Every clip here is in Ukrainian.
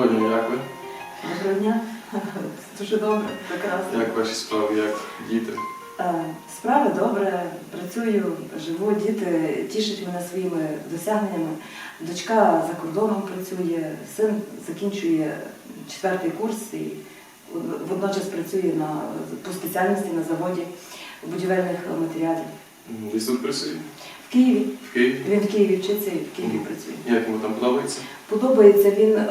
Доброго дня, як ви? Доброго дня. Дуже добре, прекрасно. Як ваші справи, як діти? Е, Справи добре, працюю, живу, діти тішать мене своїми досягненнями. Дочка за кордоном працює, син закінчує четвертий курс і водночас працює на, по спеціальності на заводі будівельних матеріалів. Десь тут працює? В Києві. В Києві? Він в Києві вчиться і в Києві Мгм. працює. Як йому там подобається? Подобається він е,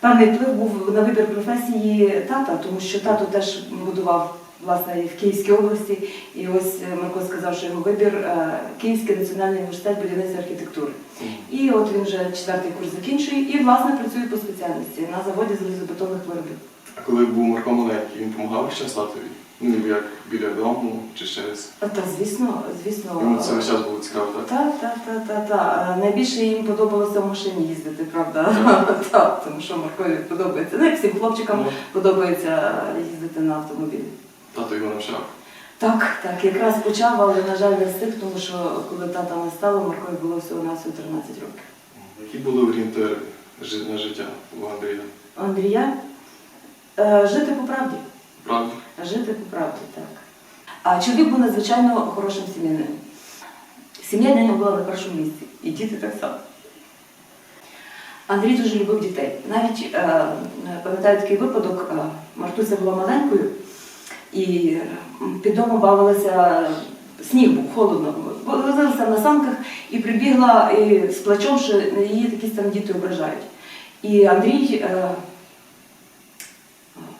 певний вплив був на вибір професії тата, тому що тато теж будував власне в Київській області. І ось е, Марко сказав, що його вибір е, Київський національний університет будівництва архітектури. М. І от він вже четвертий курс закінчує і власне працює по спеціальності на заводі залізобетонних виробів. А коли був Марко маленький, він допомагав ще татові? Ну, як біля дому чи щось? Та звісно, звісно. Йому це весь час було цікаво, так? Так, так, так, так, так. Найбільше їм подобалося в машині їздити, правда? Так, тому що Маркові подобається. Ну, як всім хлопчикам Ну, подобається їздити на автомобілі. Тато його навчав. Так, так, якраз почав, але, на жаль, не встиг, тому що коли тата не стало, Маркові було всього на 13 років. Які були орієнтири жи- на життя у Андрія? Андрія е, жити по правді. Правда? Жити по правді, так. А чоловік був надзвичайно хорошим сім'янином. Сім'я для нього була на першому місці, і діти так само. Андрій дуже любив дітей. Навіть е, пам'ятаю такий випадок, е, Мартуся була маленькою, і під домом бавилася, сніг був холодно, возилася на санках і прибігла і з плачом, що її якісь там діти ображають. І Андрій е,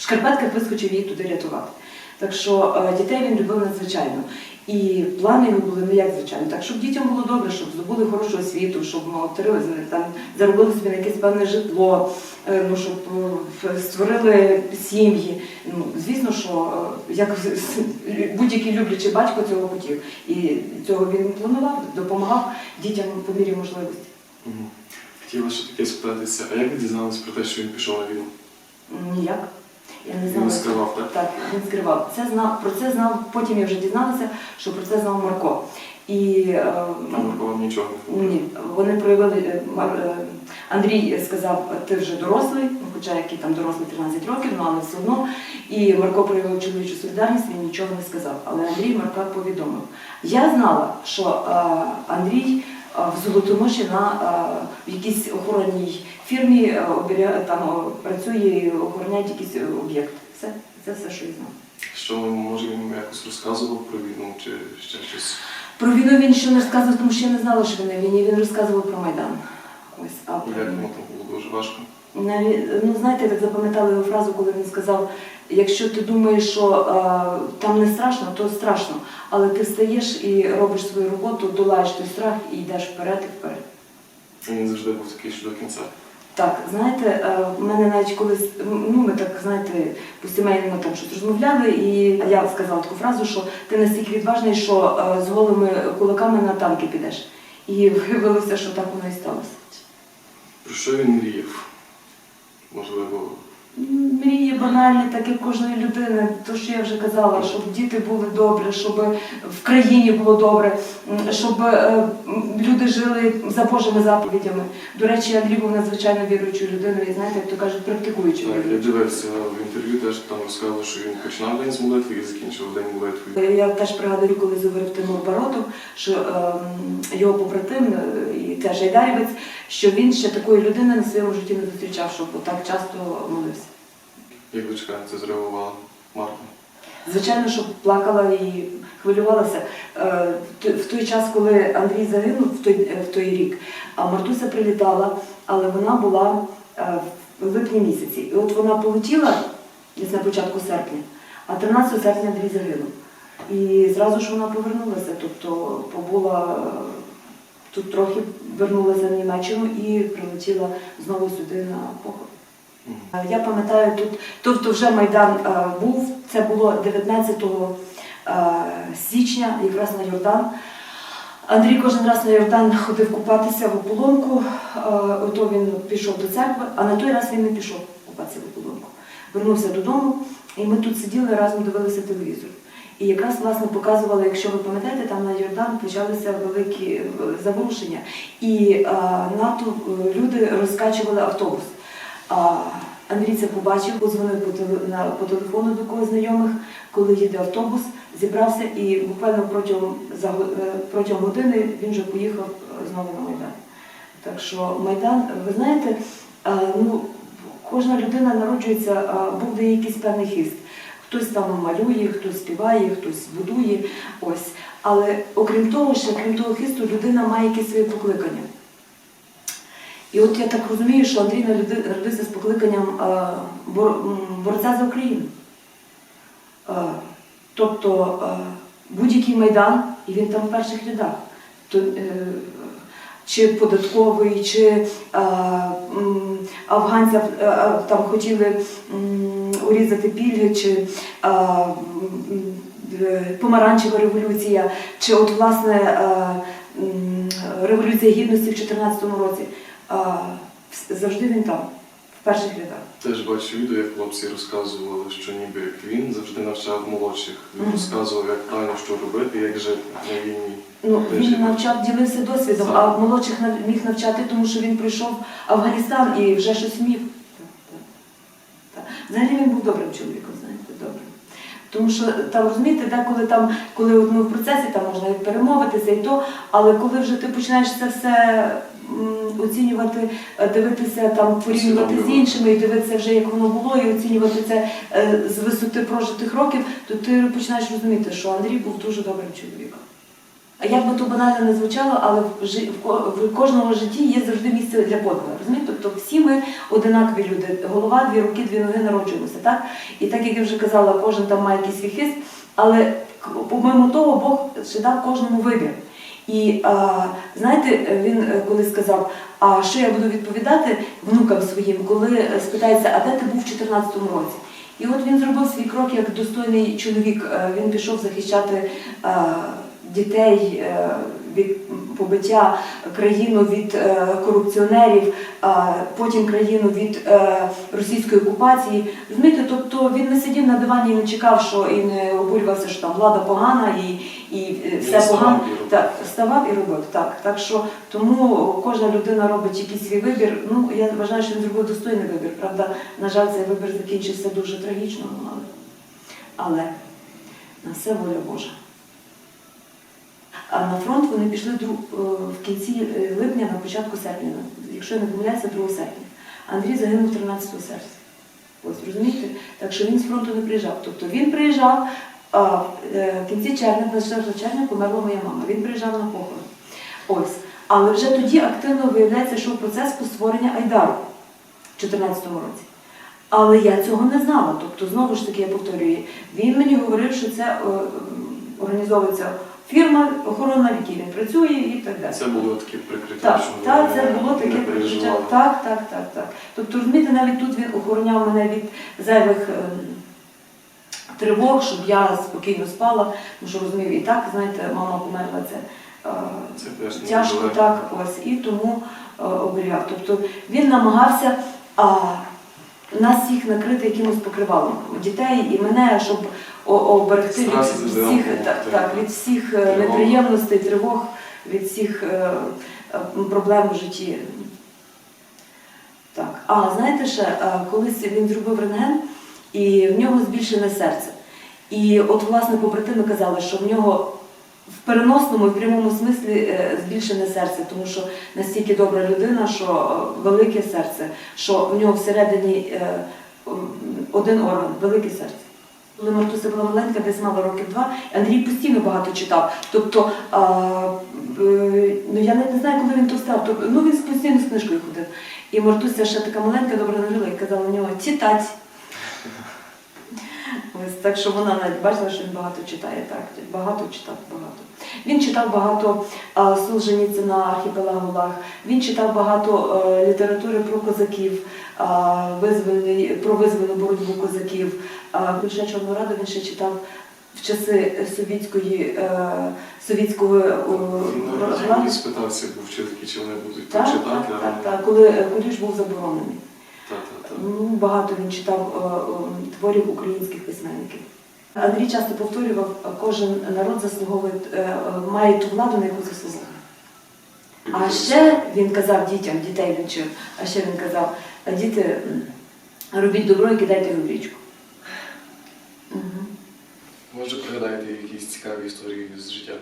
в шкарпетках вискочив її туди рятувати. Так що е, дітей він любив надзвичайно. І плани його були ну як звичайно, так щоб дітям було добре, щоб здобули хорошу освіту, щоб ну, там заробили собі на якесь певне житло, е, ну щоб створили сім'ї. Ну звісно, що як будь-який люблячий батько цього хотів. І цього він планував, допомагав дітям по мірі можливості. Хотіла ще таке спитатися, а як ви дізналися про те, що він пішов на війну? Ніяк. Я не Він знала. не скривав, так? Так, він скривав. Це знав, про це знав, потім я вже дізналася, що про це знав Марко. І е, А Марко вам нічого не говорив? ні, вони проявили, е, Мар- е, Андрій сказав, ти вже дорослий, ну, хоча який там дорослий 13 років, ну але все одно. І Марко проявив чоловічу солідарність, він нічого не сказав. Але Андрій Марка повідомив. Я знала, що Андрій в Золотоноші на в якійсь охоронній фірмі е, там працює і охороняє якийсь е, об'єкт. Все, це все, що я знала. Що може він якось розказував про війну чи ще щось? Про війну він ще не розказував, тому що я не знала, що він на війні. Він розказував про Майдан. Ось, а про як йому там було дуже важко? Ну, знаєте, так запам'ятала його фразу, коли він сказав: якщо ти думаєш, що е, там не страшно, то страшно. Але ти встаєш і робиш свою роботу, долаєш той страх і йдеш вперед і вперед. Він завжди був такий, що до кінця. Так, знаєте, е, в мене навіть колись, ну ми так знаєте, по сімейному там щось розмовляли, і я сказала таку фразу, що ти настільки відважний, що е, з голими кулаками на танки підеш. І виявилося, що так воно і сталося. Про що він мріяв? Можливо, Мрії банальні, так як кожної людини, то що я вже казала, щоб діти були добре, щоб в країні було добре, щоб е, люди жили за Божими заповідями. До речі, Андрій був надзвичайно віруючою людиною, і знаєте, як то кажуть, практикуючою я дивився в інтерв'ю, теж там розказували, що він починав день з молитви і закінчив день молитви. Я теж пригадую, коли говорив Тимур Баротов, що ем, його побратим е, і теж Айдарівець, що він ще такої людини на своєму житті не зустрічав, щоб так часто молився. Як дочка це зреагувала Марта? Звичайно, що плакала і хвилювалася. Е, в той- час, коли Андрій загинув в той, е, в той рік, а Мартуся прилітала, але вона була е, в липні місяці. І от вона полетіла десь на початку серпня, а 13 серпня Андрій загинув. І зразу ж вона повернулася, тобто побула тут трохи вернулася в Німеччину і прилетіла знову сюди на похорон. Мгм. Я пам'ятаю тут, тобто вже Майдан е, був, це було 19 е, січня, якраз на Йордан. Андрій кожен раз на Йордан ходив купатися в ополонку, е, ото він пішов до церкви, а на той раз він не пішов купатися в ополонку. Вернувся додому, і ми тут сиділи разом дивилися телевізор. І якраз власне показували, якщо ви пам'ятаєте, там на Йордан почалися великі е, заворушення, і е, НАТО е, люди розкачували автобус. Андрій це побачив, подзвонив по, телефону до когось знайомих, коли їде автобус, зібрався і буквально протягом, е, протягом години він вже поїхав е, знову на Майдан. Так що Майдан, ви знаєте, е, ну, кожна людина народжується, був дає якийсь певний хист. Хтось там малює, хтось співає, хтось будує. Ось. Але окрім того, ще крім того хисту, людина має якесь своє покликання. І от я так розумію, що Андрій народи- народився покликанням е, борця за Україну. Е, Тобто е, будь-який майдан, і він там в перших рядах. Чи податковий, чи е, там хотіли урізати пільги, чи помаранчева революція, чи от власне революція гідності в 2014 році. Завжди він там, в перших рядах. Теж бачу відео, як хлопці розказували, що ніби як він завжди навчав молодших. Він Мгм. розказував, як правильно що робити, як жити на війні. Ну, Теж він навчав, ділився досвідом, Так. а молодших міг навчати, тому що він пройшов Афганістан і вже щось так. Взагалі він був добрим чоловіком, знаєте, добрим. Тому що там розумієте, деколи там, коли ми в процесі, там можна і перемовитися, і то, але коли вже ти починаєш це все оцінювати, е, дивитися там, порівнювати з іншими, і дивитися вже, як воно було, і оцінювати це е, з висоти прожитих років, то ти починаєш розуміти, що Андрій був дуже добрим чоловіком. А як би то банально не звучало, але в, кожному житті є завжди місце для подвигу. Розумієте? Тобто всі ми одинакові люди. Голова, дві руки, дві ноги народжуємося, так? І так як я вже казала, кожен там має якийсь свій хист, але помимо того, Бог ще дав кожному вибір. І а, знаєте, він е, коли сказав, а що я буду відповідати внукам своїм, коли е, спитається, а де ти був в 2014 році? І от він зробив свій крок як достойний чоловік. Е, Він пішов захищати а, дітей від побиття, країну від е, корупціонерів, потім країну від е, російської окупації. Розумієте, тобто він не сидів на дивані і не чекав, що і не обурювався, що там влада погана і, і е, все погано. Так, вставав і робив. Так, так що тому кожна людина робить якийсь свій вибір. Ну я вважаю, що він зробив достойний вибір. Правда, на жаль, цей вибір закінчився дуже трагічно, але, але на все воля Божа. А на фронт вони пішли е, в кінці е, липня, на початку серпня, якщо я не помиляюся, 2 серпня. Андрій загинув 13 серпня. Ось розумієте? Так що він з фронту не приїжджав. Тобто він приїжджав а, в е, кінці червня, 24 червня померла моя мама. Він приїжджав на похорон. Ось. Але вже тоді активно виявляється, що процес по створення Айдару в 2014 році. Але я цього не знала. Тобто, знову ж таки, я повторюю, він мені говорив, що це організовується фірма охорона, в якій він працює і так далі. Це було таке прикриття, Так, що так, це було таке прикриття. Так, так, так, так. Тобто, розумієте, навіть тут він охороняв мене від зайвих ем, тривог, щоб я спокійно спала, тому що розумів, і так, знаєте, мама померла це. е, Це Тяжко так, ось і тому е, оберігав. Тобто він намагався а, нас всіх накрити якимось покривалом дітей і мене, щоб оберегти від всіх, так, так, від всіх е, неприємностей, тривог, від всіх е, е, проблем в житті. Так, а знаєте ще, колись він зробив рентген, і в нього збільшене серце. І от, власне, побратими казали, що в нього в переносному і в прямому смислі е, збільшене серце, тому що настільки добра людина, що е, велике серце, що в нього всередині е, один орган, велике серце. Коли Мартуся була маленька, десь мала років два, Андрій постійно багато читав. Тобто, ну я не знаю, коли він то став. Тобто, ну він постійно з книжкою ходив. І Мартуся ще така маленька, добре нажила і казала на нього читать. Так що вона навіть бачила, що він багато читає. Так, багато читав, багато. Він читав багато а, Солженіцина архіпелагу Лаг. Він читав багато е, літератури про козаків, про визвольну боротьбу козаків. А, Більше Раду він ще читав в часи совітської, е, совітського спитався, був вчительки, чи вони будуть Так, тут так, читати. так, так, коли Куліш був заборонений. Ну, багато він читав е, е, творів українських письменників. Андрій часто повторював, е, кожен народ заслуговує, має ту владу, на яку заслуговує. А ще він казав дітям, дітей він вчив, а ще він казав, діти, робіть добро і кидайте його в річку. Може, пригадаєте якісь цікаві історії з життя?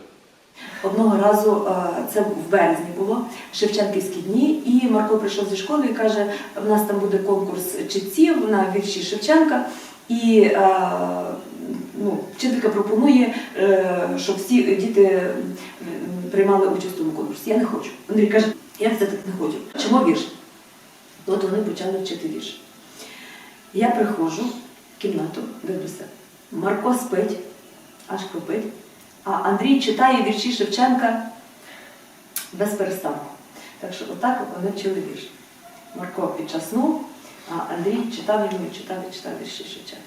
Одного разу е, це в березні було Шевченківські дні, і Марко прийшов зі школи і каже: в нас там буде конкурс читців на вірші Шевченка. І е, ну, вчителька пропонує, е, щоб всі діти приймали участь у тому конкурсі. Я не хочу. Андрій каже, як це так не хочу? Чому вірш? От вони почали вчити вірш. Я приходжу в кімнату, дивлюся. Марко спить, аж хропить. А Андрій читає вірші Шевченка без перестанку. Так що отак вони вчили вірш. Марко під час сну, а Андрій читав йому і читав і читав вірші Шевченка.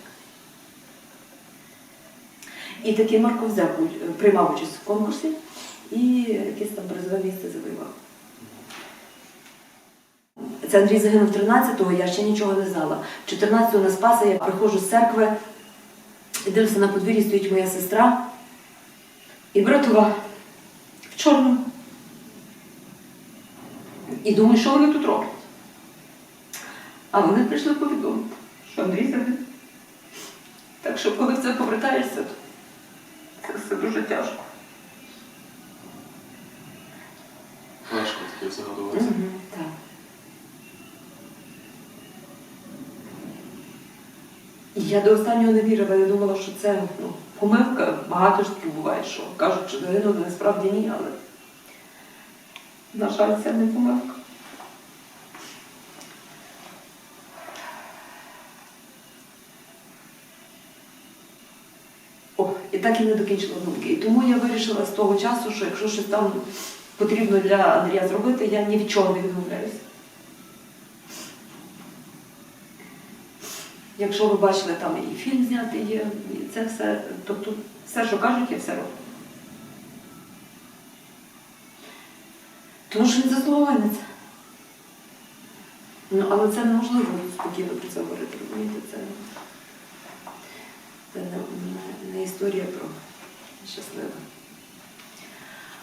І такий Марко взяв, приймав участь в конкурсі і якесь там призове місце завоював. Це Андрій загинув 13-го, я ще нічого не знала. 14-го на Спаса я приходжу з церкви, дивлюся, на подвір'ї стоїть моя сестра і братова в чорному. І думаю, що вони тут роблять. А вони прийшли повідомити, що Андрій загинув. Так що, коли в це повертаєшся, то це все дуже тяжко. Важко таке загадувати. Так. І Я до останнього не вірила, я думала, що це ну, помилка. Багато ж таки буває, що кажуть, що загинули, насправді ні, але на жаль, це не помилка. О, і так і не докінчила думки. І тому я вирішила з того часу, що якщо щось там потрібно для Андрія зробити, я ні від чого не відмовляюся. Якщо ви бачили, там і фільм знятий є, і це все, тобто все, що кажуть, я все роблю. Тому що він заслуговує на це. Ну, але це неможливо спокійно про це говорити, розумієте? Це, це не, не, історія про щасливе.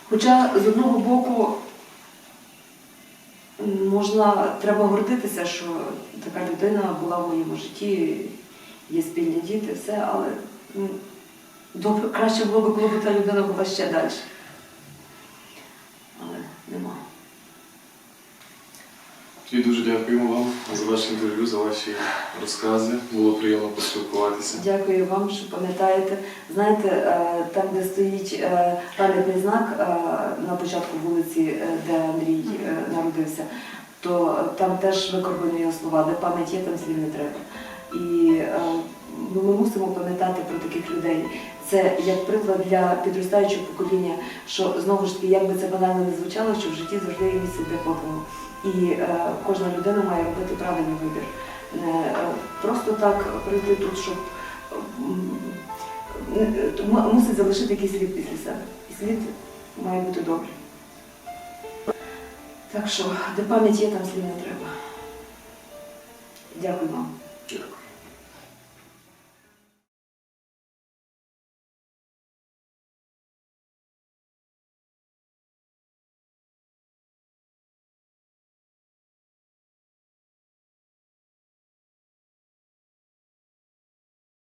Хоча з одного боку можна, треба гордитися, що така людина була в моєму житті, є спільні діти, все, але ну, добре, краще було б, коли б та людина була ще далі. Але нема. І дуже дякуємо вам за ваше інтерв'ю, за ваші розкази. Було приємно поспілкуватися. Дякую вам, що пам'ятаєте. Знаєте, е, там, де стоїть е, пам'ятний знак е, на початку вулиці, де Андрій народився, то там теж викорбані його слова, де пам'ять є, там слів не треба. І е, ну, ми мусимо пам'ятати про таких людей. Це як приклад для підростаючого покоління, що знову ж таки, як би це банально не звучало, що в житті завжди є місце для подвигу. І е, кожна людина має робити правильний вибір. Не е, просто так прийти тут, щоб мусить залишити якийсь слід після себе. І слід має бути добрий. Так що, де пам'ять є, там слід не треба. Дякую вам. Дякую.